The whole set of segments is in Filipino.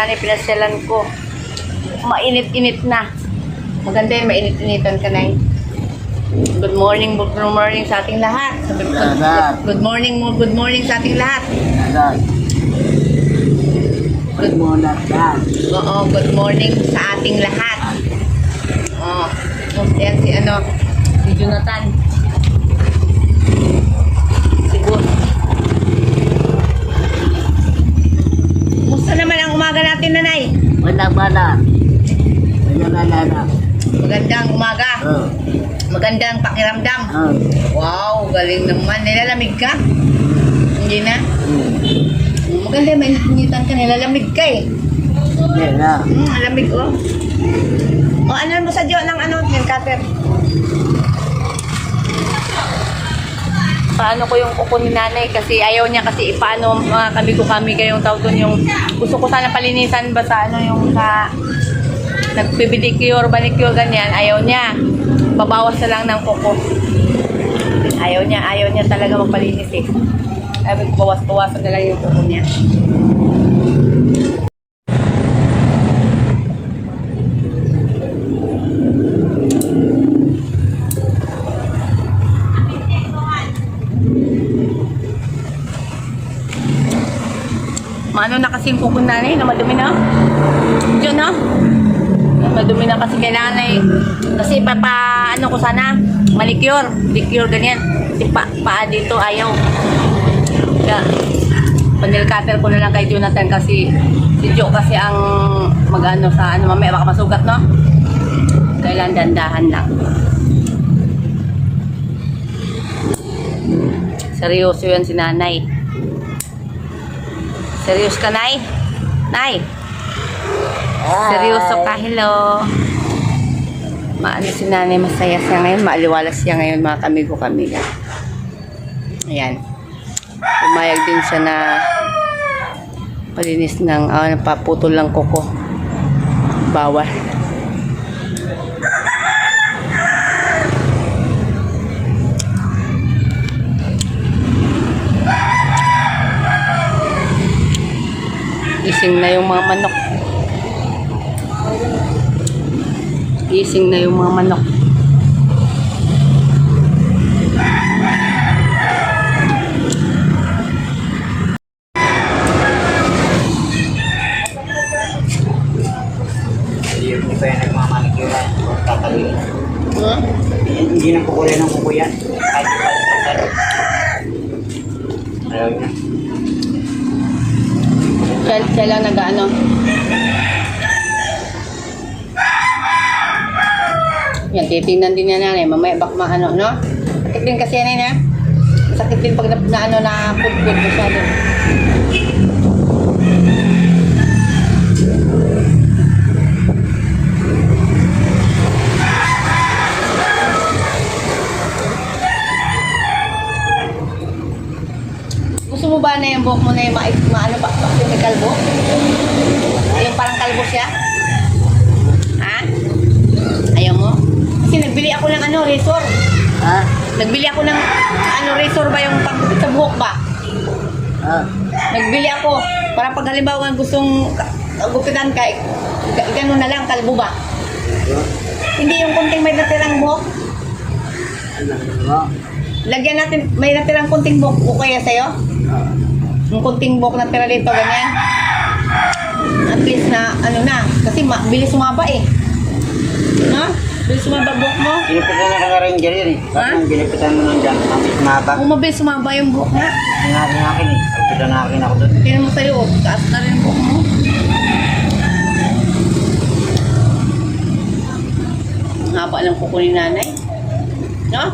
Sinanay pinasyalan ko. Mainit-init na. Maganda yun, mainit-initan ka na Good morning, good morning sa ating lahat. Good, good, Lahat. good morning mo, good morning sa ating lahat. Good morning. Oo, good morning sa ating lahat. Oh, yan si ano, si Jonathan. Si Gus. Musta naman ang umaga natin, nanay? Wala bala. Wala bala na. Magandang umaga. Oh. Magandang pakiramdam. Oh. Wow, galing naman. Nilalamig ka? Hindi na? Hmm. Maganda, may ninitan ka. Nilalamig ka eh. Hindi na. Hmm, alamig oh. O, ano mo sa Diyo ng ano, yung cutter? Paano ko yung kuko ni nanay kasi ayaw niya kasi paano mga kami ko kami kayong tawag doon yung gusto ko sana palinisan ba sa ano yung sa nagpipidicure, manicure ganyan, ayaw niya. Babawas na lang ng kuko. Ayaw niya, ayaw niya talaga magpalinis eh. Sabi ko, bawas-bawasan na lang yung kuko niya. Maano na kasi yung kuko nanay na madumi na. Diyan na. Madumi na kasi kay nanay. Kasi papa, ano ko sana, manicure, pedicure, ganyan. Kasi pa, paa dito, ayaw. Kaya, panel cutter ko na lang kay Jonathan kasi si Joe kasi ang mag-ano sa ano, mamaya baka masugat, no? Kailan dandahan lang. Seryoso yan si nanay. Serious ka, Nay? Nay? Seryoso ka, hello. Maano si nanay, masaya siya ngayon, maaliwalas siya ngayon, mga kamigo kami. Ayan. Pumayag din siya na palinis ng, ah, napaputol lang kuko. Bawal. Gising na yung mga manok. Gising na yung mga manok. Hindi nang kukulay ng kuko yan. Kahit pala Ayaw niya. Siya, lang nag-ano. Yan, titingnan din niya nanay. Mamaya bak maano, no? Sakit din kasi yan na. Sakit din pag na, na ano na pudpud masyado. Yung buhok mo na yung ma, ma ano pa, pa- yung may kalbo? Yung parang kalbo siya? Ha? Ayaw mo? Kasi nagbili ako ng ano, razor. Ha? Nagbili ako ng ano, razor ba yung pag sa buhok ba? Ha? Nagbili ako. Para pag halimbawa gustong gupitan ka, ga- gano'n na lang, kalbo ba? Hindi yung kunting may natirang buhok. Ano? Lagyan natin, may natirang kunting buhok o kaya sa'yo? Yung kunting buhok na tira dito, ganyan. At least na, ano na, kasi ma, bilis sumaba eh. No? Bilis sumaba buhok mo. Ginipitan na ka rin dyan yun eh. Ha? Bakit ginipitan mo nang dyan? Mabit mabak. Kung mabilis sumaba yung buhok nga, Sinabi ng akin eh. Pagpita na akin ako doon. tingnan mo sa loob, taas na rin buhok mo. Haba ng kuko ni nanay. No?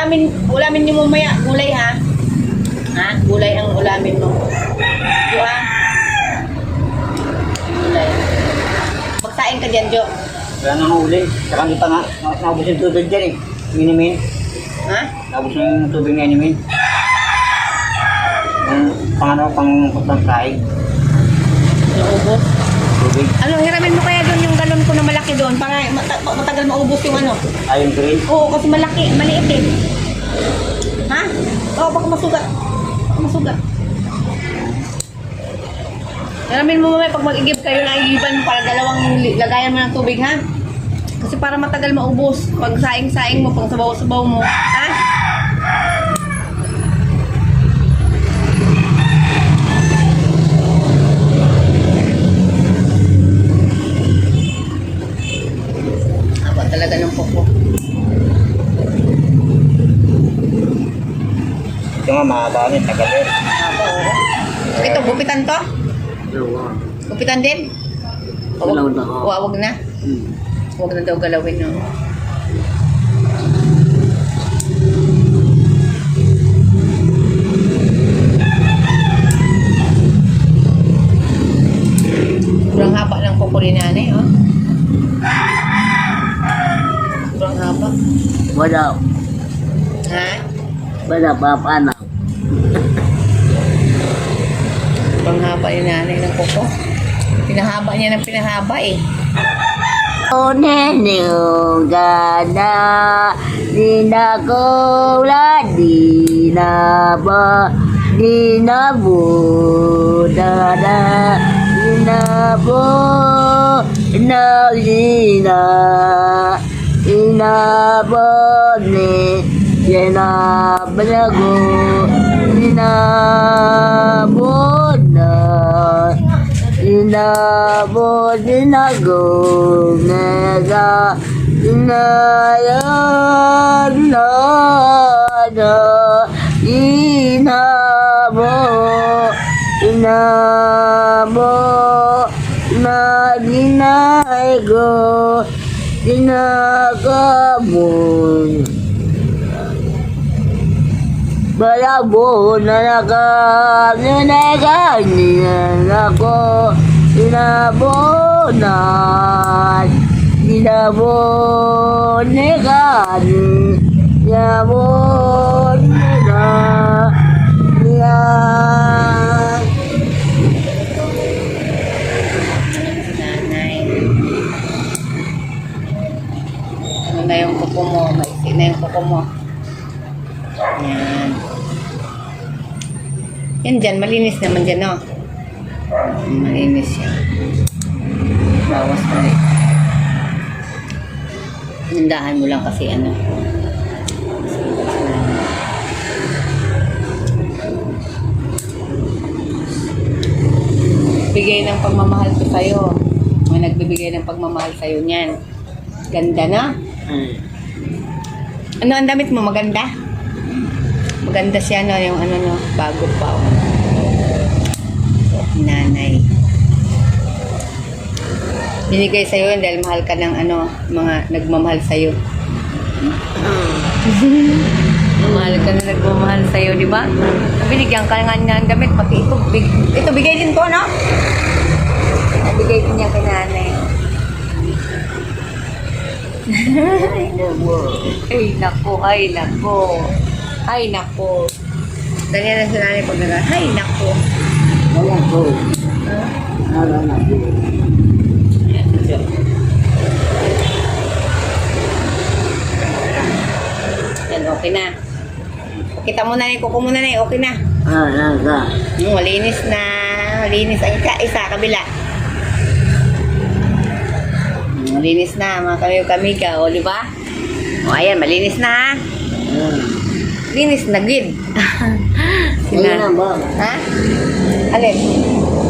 Ulamin, ulamin niyo mamaya, gulay ha? Ha? Gulay ang ulamin mo. Jo ha? Gulay. Magsain ka dyan, Jo. Wala nang huli. Saka hindi pa nga. na- Naubos yung tubig dyan eh. Minimin. Ha? Naubos yung tubig ni Animin. Yung pang ano, pang pang sahig. Naubos. Tubig. Ano, hiramin mo kaya doon yung galon ko na malaki doon para mata- matagal maubos yung ano. Ayong green. Oo, kasi malaki, maliit eh. Ha? Oo, baka masugat. Baka masugat. Hiramin mo mamaya pag mag-igib kayo na igiban mo para dalawang li- lagayan mo ng tubig ha. Kasi para matagal maubos. Pag saing-saing mo, pag sabaw-sabaw mo. Ha? Talaga ng kuko. Ito nga mahaba rin, tagal rin. Aba, oo. Ito, gupitan to? Gupitan din? Wag, na, wag na. Hmm. Huwag na daw galawin, no? Sobrang haba ng kuko ni nanay, oh. Sobrang haba. Wala. Ha? Wala pa paano. Sobrang haba ni nanay ng kuko. Pinahaba niya ng pinahaba, eh. O nene gana di na ko la di na ba di na bo da da di na bo na di na na bo ne di na. Balago di na bo na Inabo dinago nega inayam na na. Inabo inabo na ginaigo dinagabon Balabo na nakaganyan ako Sinabonan Sinabonegan Sinabon na kuko mo? Maiksi na yung kuko mo. Yan. Yan dyan, malinis naman dyan, no? Malinis yan. Bawas mo rin. Nandahan mo lang kasi ano. Bigay ng pagmamahal ko sa'yo. May nagbibigay ng pagmamahal sa'yo niyan. Ganda na. Ano ang damit mo? Maganda? Maganda siya, no? Yung ano, no? Bago pa. Oh. Nanay. Binigay sa'yo yun dahil mahal ka ng ano, mga nagmamahal sa'yo. mahal ka na nagmamahal sa'yo, di ba? Binigyan ka nga niya ng damit, pati ito. Big, ito, bigay din to, no? Nabigay din niya kay nanay. Ay, nako, ay, nako. Ay, nako. Ganyan na si nanay pag nag Ay, nako. Wala ko Wala na ko Yan, okay na. Kita mo na kuko mo na na, okay na. Ah, nasa Hmm, malinis na. Malinis ang isa, isa kabila. Malinis na, mga kami kami ka, o di ba? O ayan, malinis na. Linis na gid. Ayun na ba? Ha? Alin?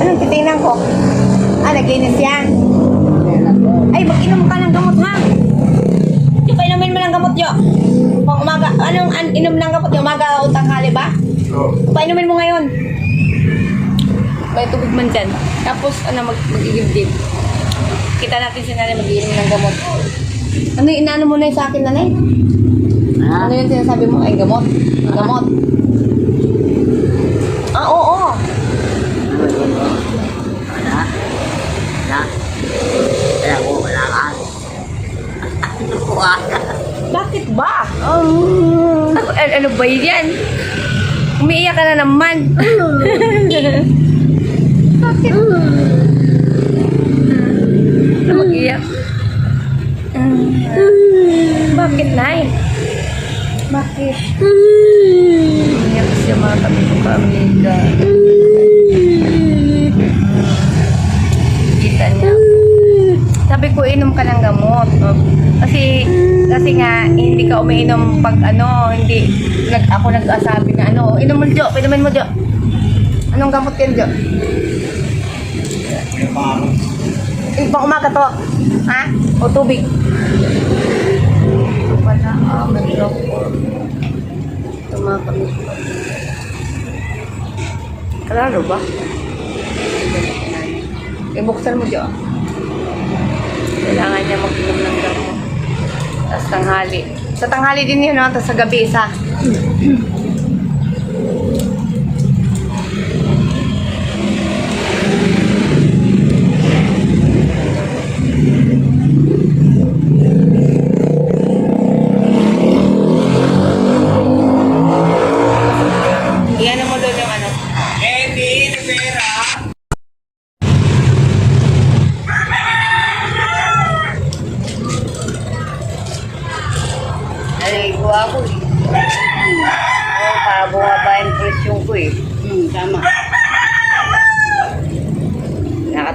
Anong titingnan ko? Ah, naglinis yan. Ay, mag-inom ka ng gamot, ha? Yung painumin mo ng gamot, yo. Pang umaga, anong an, inom ng gamot, yung umaga o tanghali ba? Oo. Painumin mo ngayon. May tubig man dyan. Tapos, ano, mag mag-igib-dib. Kita natin si nanay mag-iinom ng gamot. Ano yung inaano mo na sa akin, nanay? Ha? Ano yung sinasabi mo? Ay, gamot. Gamot. Ah, oo. Wala. Wala. Wala ko, wala ka. Ano ko ah? Bakit ba? Oh. Ano, ano ba yan? Umiiyak ka na naman. Bakit? Iyak. Mm. Bakit, Nay? Bakit? Iyak siya mga kami ko pamilya. Kita niya. Sabi ko, inom ka ng gamot. no? Kasi, kasi nga, hindi ka umiinom pag ano, hindi, nag, ako nag-asabi na ano, inom mo, Jo, pinumin mo, Jo. Anong gamot yan, Jo? Eh, pang umaga to. Ha? O tubig? Pala, ah, may doctor. Ito mga kami. Klaro ba? Eh, buksan mo dyan. Kailangan niya mag-inom ng gamot. Tapos tanghali. Sa tanghali din yun, no? Tapos sa gabi, isa.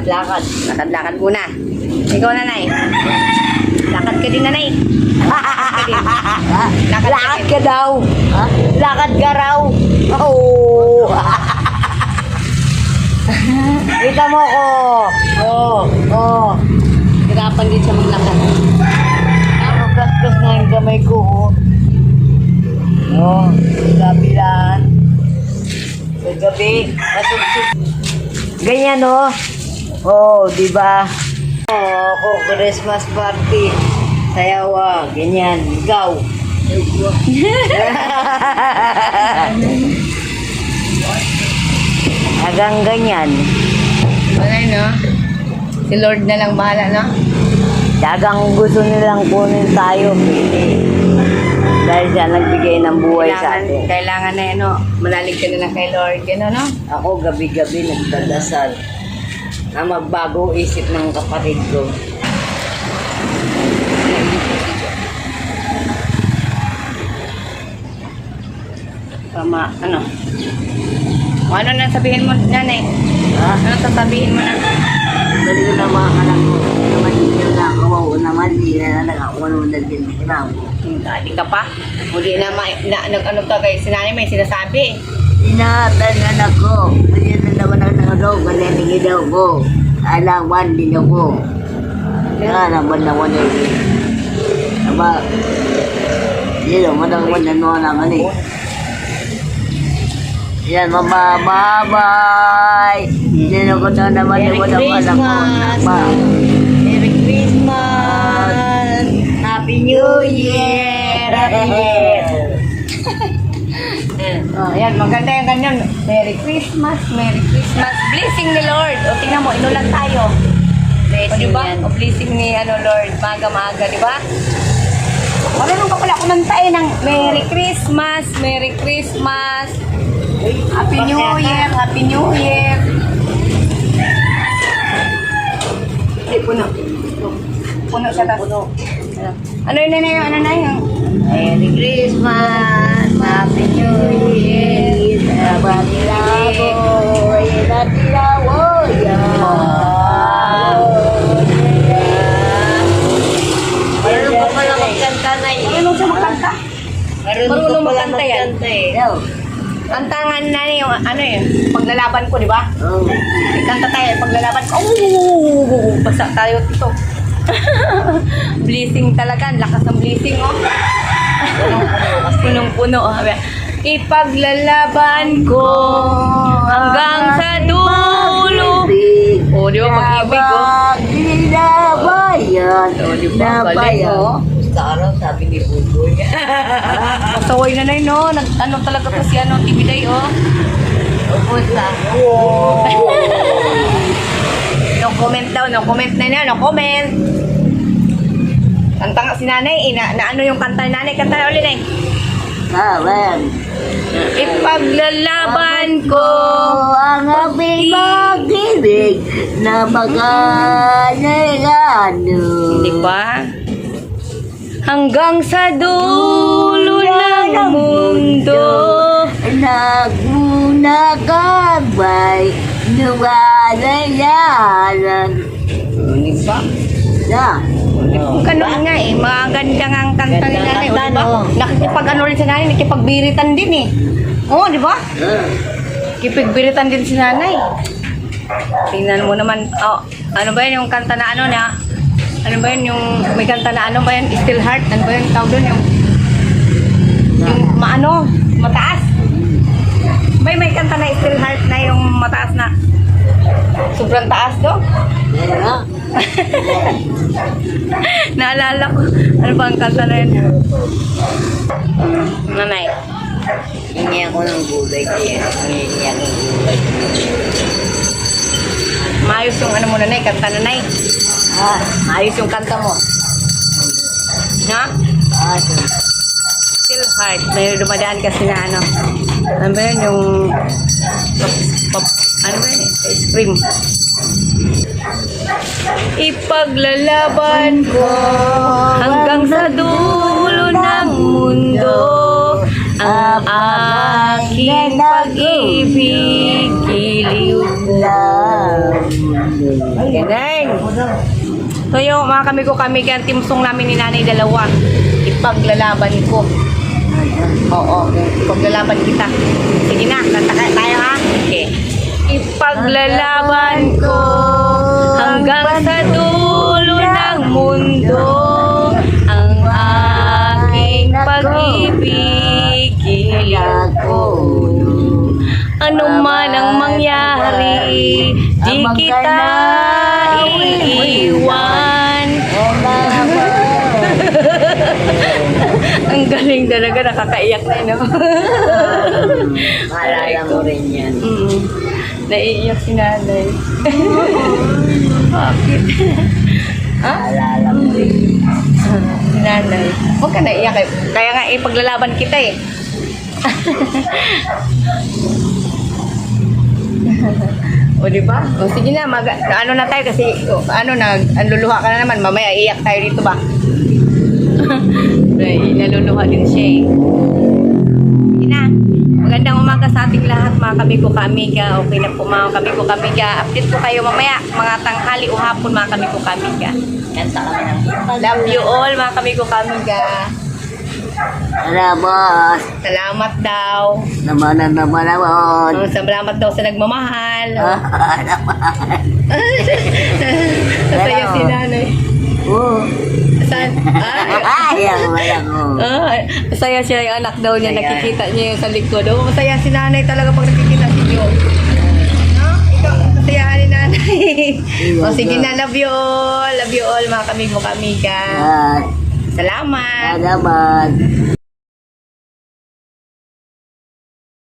Lakad-lakad. Lakad-lakad muna. Ikaw, nanay. Lakad ka din, nanay. Lakad. Lakad ka daw. Ha? Lakad ka raw. Oo. Kita mo ko. Oo. Oo. Hirapan din siya maglakad. Nakakaskas nga yung kamay ko. oh. Oo. Gabi lang. Sa gabi. Ganyan oh. Oo, di ba? Oo, ako, Christmas party. Sayaw ah, ganyan. Ikaw. Hanggang ganyan. Wala, no? Si Lord na lang bahala, no? Dagang gusto nilang kunin tayo. Dahil siya nagbigay ng buhay sa Kailangan, atin. kailangan na, ano, manalig ka na lang kay Lord. Gano'n, no? Ako gabi-gabi nagdadasal na magbago isip ng kapatid ko. Tama, ano? Ano na sabihin mo, nanay? Ha? Ano sasabihin mo na? Dali ko na mga anak ko. Naman yun na kawaw naman. Di na ako naman na din kinaw. Hindi ka pa? Hindi na, ma, na nag-ano ka kay sinanay may sinasabi. Inatan anak ko. Kanya na ang nangagaw. Kanilingin daw ko. Alawan din ako. Nga naman naman eh. Aba, yun naman naman ano naman eh. Yan, mababay. Yan ako na naman Merry ko. Christmas! Ba? Merry Christmas! Happy New Year! Happy New Year! Oh, yan, maganda yung ganyan. Merry Christmas, Merry Christmas. Blessing ni Lord. O, tingnan mo, inulan tayo. O, di ba? O, blessing ni ano, Lord. Maga-maga, di ba? Marunong ka pala kumanta eh ng Merry Christmas, Merry Christmas. Happy New Year, Happy New Year. Ay, puno. Puno siya tas. Puno. Ano yun na yun? Ano na yun? Merry Christmas! Happy New Year! Happy Labo! Marunong ka pala magkanta na eh. Marunong siya magkanta. Marunong pala magkanta eh. Kantangan na yung ano eh, paglalaban ko, di ba? Oh. Kanta tayo, paglalaban ko, oh, basta tayo ito. blessing talaga, lakas ng blessing, oh. Punong-puno, oh. Ipaglalaban ko hanggang sa dulo. Oh, di ba? Pag-ibig, oh. Dinabayan. Oh, di ba? Galing, Nabayan. oh. Gusto araw sabi ni Bugoy. Masaway na na yun, no? Nag, ano talaga to si ano, Tibiday, oh. Upos na. No comment daw, no comment na na, no comment. Kanta nga si nanay, eh, na, na ano yung kanta ni nanay, kanta na ulit eh. Kawan. Ipaglalaban ko ang aking pag-ibig Napaka-negado. Di ba? Hanggang sa dulo ng mundo. Nagmunakabay Nuwalayaran Di ba? Na Kung ganun nga eh, maganda nga ang kanta ni nanay. O, Ganda, di ba? no? Nakikipag ano rin si nanay, nakikipagbiritan din eh. Oo, di ba? Kipigbiritan din si nanay. Tingnan mo naman, oh, ano ba yun yung kanta na ano na, ano ba yun yung, may kanta na ano ba yun, Still Heart, ano ba yun tawag doon yung, yung maano, mataas. May may kanta na Still Heart na yung mataas na, sobrang taas do. Ano? Naalala ko, ano ba ang kanta na yun? Nanay. Hingi ako ng gulay kaya Hingi ako ng gulay Maayos yung ano mo nanay, kanta nanay. Ah, Maayos yung kanta mo. Ha? ah, Still hard. May dumadaan kasi na ano. Ano ba yun yung... Pop, pop, ano ba yun? Ice cream. Ipaglalaban ko hanggang sa dulo ng mundo ang aking pag-ibig giliw Ganun. So yung mga kami ko kami kaya timsong namin ni nanay dalawa. Ipaglalaban ko. Oo, ipaglalaban kita. Sige na, kanta ka tayo ha. Okay. Ipaglalaban ko hanggang sa dulo ng mundo ang aking pag-ibig ko. Ano man ang mangyari, di kita iiwan. Ang galing talaga, nakakaiyak na, no? Maalala mo rin yan. Mm. Naiiyak si nanay. Bakit? ha? Maalala mo rin. Si nanay. Huwag ka naiiyak. eh. Kaya nga, eh, paglalaban kita eh. o, di ba? O, sige na, mag, ano na tayo kasi, o, ano, nag, anluluha ka na naman, mamaya iyak tayo dito ba? Ay, naluluha din siya eh. Sige na. Magandang umaga sa ating lahat mga kami ko kamiga. Okay na po mga kami ko kamiga. Update ko kayo mamaya mga tanghali o hapon mga kami ko kamiga. Kami ng Love you all mga kami ko kamiga. Salamat. Salamat daw. Naman na naman naman. Oh, salamat daw sa nagmamahal. Ah, naman. Masaya si nanay. Oo. Saan? Ah, Ay, ako wala ko. Ah, masaya siya yung anak daw niya, Masaya. nakikita niya yung sa likod. Oh, masaya si nanay talaga pag nakikita si Jo. No? Ikaw, masaya ni nanay. o sige na, love you all. Love you all mga kamigo kamiga. Salamat. Salamat.